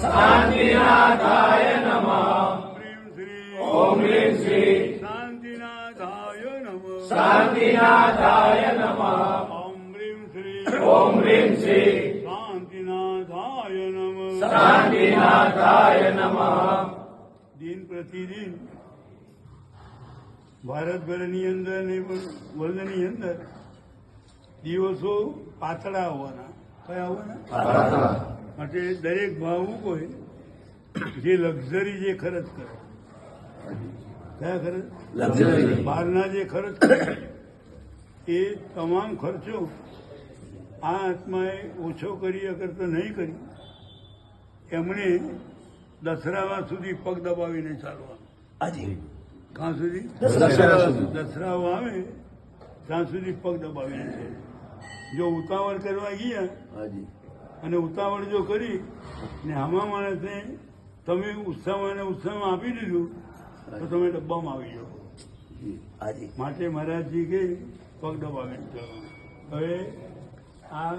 શાંતિનાથાય નમઃ પ્રેમ શ્રી ઓમ હ્રીમ શ્રી શાંતિનાથાય નમઃ શાંતિનાથાય નમઃ ઓમ હ્રીમ શ્રી ઓમ હ્રીમ શ્રી શાંતિનાથાય નમઃ શાંતિનાથાય નમઃ દિન પ્રતિદિન ભારતભરની અંદર ને પણ વર્લ્ડની અંદર દિવસો પાતળા આવવાના કયા આવવાના માટે દરેક ભાવુકોએ જે લક્ઝરી જે ખર્ચ કરે. કયા ખર્ચ? બહારના જે ખર્ચ કરે એ તમામ ખર્ચો આ આત્માએ ઓછો કરી અગર તો નહીં કરી એમણે દસરાવા સુધી પગ દબાવીને ચાલવાનું. કાં સુધી દસરાવા આવે ત્યાં સુધી પગ દબાવીને જો ઉતાવળ કરવા ગયા હાજી. અને ઉતાવળ જો કરી ને આમાં માણસને તમે ઉત્સાહમાં અને ઉત્સાહમાં આપી દીધું તો તમે ડબ્બામાં આવી જાઓ. માટે મહારાજજી કે પગ ચાલવાનું હવે આ